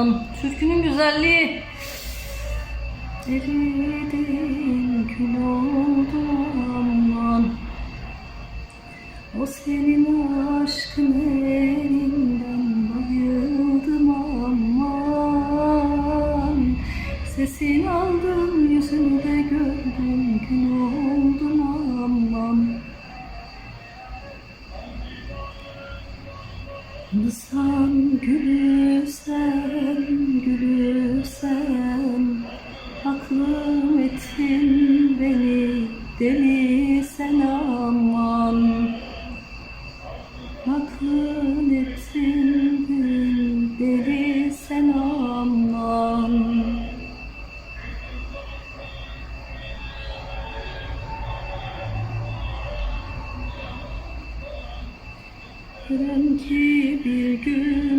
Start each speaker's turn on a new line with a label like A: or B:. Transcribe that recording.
A: Allah'ım. Türkünün güzelliği. Eridim kül oldu aman. O senin aşkın elinden bayıldım aman. Sesin aldım yüzünü de gördüm kül oldum aman. Nisan gülü sen aklım ettin beni deli sen aman. Aklım ettin beni deli sen aman. Görem bir gün